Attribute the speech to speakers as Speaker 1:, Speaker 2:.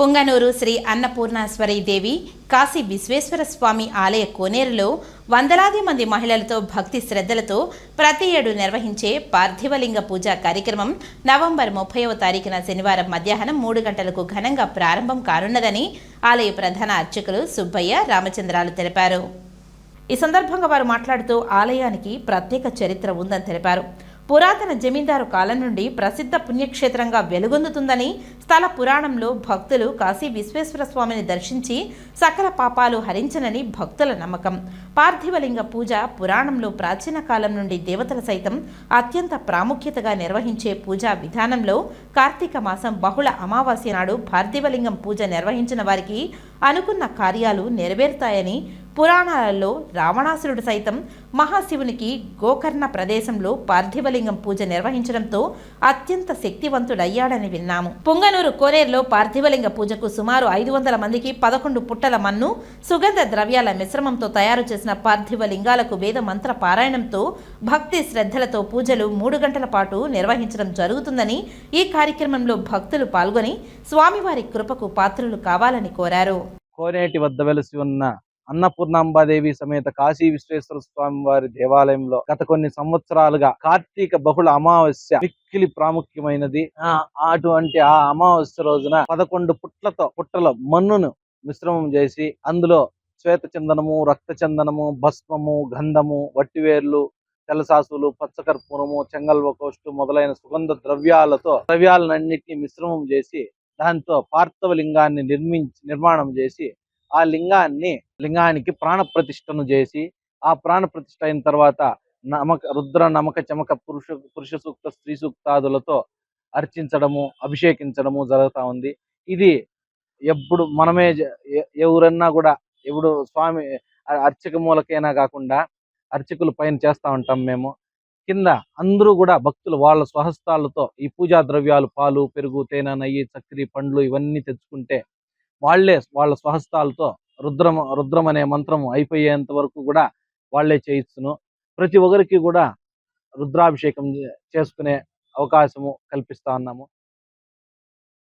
Speaker 1: పుంగనూరు శ్రీ అన్నపూర్ణేశ్వరి దేవి కాశీ విశ్వేశ్వర స్వామి ఆలయ కోనేరులో వందలాది మంది మహిళలతో భక్తి శ్రద్ధలతో ప్రతి ఏడు నిర్వహించే పార్థివలింగ పూజ కార్యక్రమం నవంబర్ ముప్పైవ తారీఖున శనివారం మధ్యాహ్నం మూడు గంటలకు ఘనంగా ప్రారంభం కానున్నదని ఆలయ ప్రధాన అర్చకులు సుబ్బయ్య రామచంద్రాలు తెలిపారు. ఈ సందర్భంగా వారు మాట్లాడుతూ ఆలయానికి ప్రత్యేక చరిత్ర ఉందని తెలిపారు. పురాతన జమీందారు కాలం నుండి ప్రసిద్ధ పుణ్యక్షేత్రంగా వెలుగొందుతుందని స్థల పురాణంలో భక్తులు కాశీ విశ్వేశ్వర స్వామిని దర్శించి సకల పాపాలు హరించనని భక్తుల నమ్మకం. పార్థివలింగ పూజ పురాణంలో ప్రాచీన కాలం నుండి దేవతల సైతం అత్యంత ప్రాముఖ్యతగా నిర్వహించే పూజా విధానంలో కార్తీక మాసం బహుళ అమావాస్య నాడు పార్థివలింగం పూజ నిర్వహించిన వారికి అనుకున్న కార్యాలు నెరవేరుతాయని పురాణాలలో రావణాసురుడు సైతం మహాశివునికి గోకర్ణ ప్రదేశంలో పార్థివలింగం పూజ నిర్వహించడంతో అత్యంత శక్తివంతుడయ్యాడని విన్నాము. పుంగనూరు కోనేరులో పార్థివలింగ పూజకు సుమారు ఐదు వందల మందికి పదకొండు పుట్టల మన్ను సుగంధ ద్రవ్యాల మిశ్రమంతో తయారు చేసిన పార్థివ లింగాలకు వేద మంత్ర పారాయణంతో భక్తి శ్రద్ధలతో పూజలు మూడు గంటల పాటు నిర్వహించడం జరుగుతుందని ఈ కార్యక్రమంలో భక్తులు పాల్గొని స్వామివారి కృపకు పాత్రులు కావాలని కోరారు.
Speaker 2: కోనేటి వద్ద వెలిసి ఉన్న అన్నపూర్ణాంబాదేవి సమేత కాశీ విశ్వేశ్వర స్వామి వారి దేవాలయంలో గత కొన్ని సంవత్సరాలుగా కార్తీక బహుళ అమావాస్య మిక్కిలి ప్రాముఖ్యమైనది. ఆ అటువంటి ఆ అమావాస్య రోజున పదకొండు పుట్లతో పుట్టల మన్నును మిశ్రమం చేసి అందులో శ్వేత చందనము రక్త చందనము భస్మము గంధము వట్టివేర్లు తెల్లసాసులు పచ్చకర్పూరము చెంగల్వకోష్టు మొదలైన సుగంధ ద్రవ్యాలతో ద్రవ్యాలన్నింటినీ మిశ్రమం చేసి దాంతో పార్థవ లింగాన్ని నిర్మించి నిర్మాణం చేసి ఆ లింగాన్ని లింగానికి ప్రాణ ప్రతిష్టను చేసి ఆ ప్రాణ ప్రతిష్ఠ అయిన తర్వాత నమక రుద్ర నమక చమక పురుష పురుష సూక్త స్త్రీ సూక్తాదులతో అర్చించడము అభిషేకించడము జరుగుతూ ఉంది. ఇది ఎప్పుడు మనమే ఎవరన్నా కూడా ఎప్పుడు స్వామి అర్చక మూలకైనా కాకుండా అర్చకులు పైన చేస్తూ ఉంటాం మేము. కింద అందరూ కూడా భక్తులు వాళ్ళ స్వహస్తాలతో ఈ పూజా ద్రవ్యాలు పాలు పెరుగు తేనె నెయ్యి చక్కెర పండ్లు ఇవన్నీ తెచ్చుకుంటే వాళ్ళే వాళ్ళ స్వహస్తాలతో రుద్రం రుద్రం అనే మంత్రము అయిపోయేంత వరకు కూడా వాళ్ళే చేయిస్తును. ప్రతి ఒక్కరికి కూడా రుద్రాభిషేకం చేసుకునే అవకాశము కల్పిస్తా ఉన్నాము.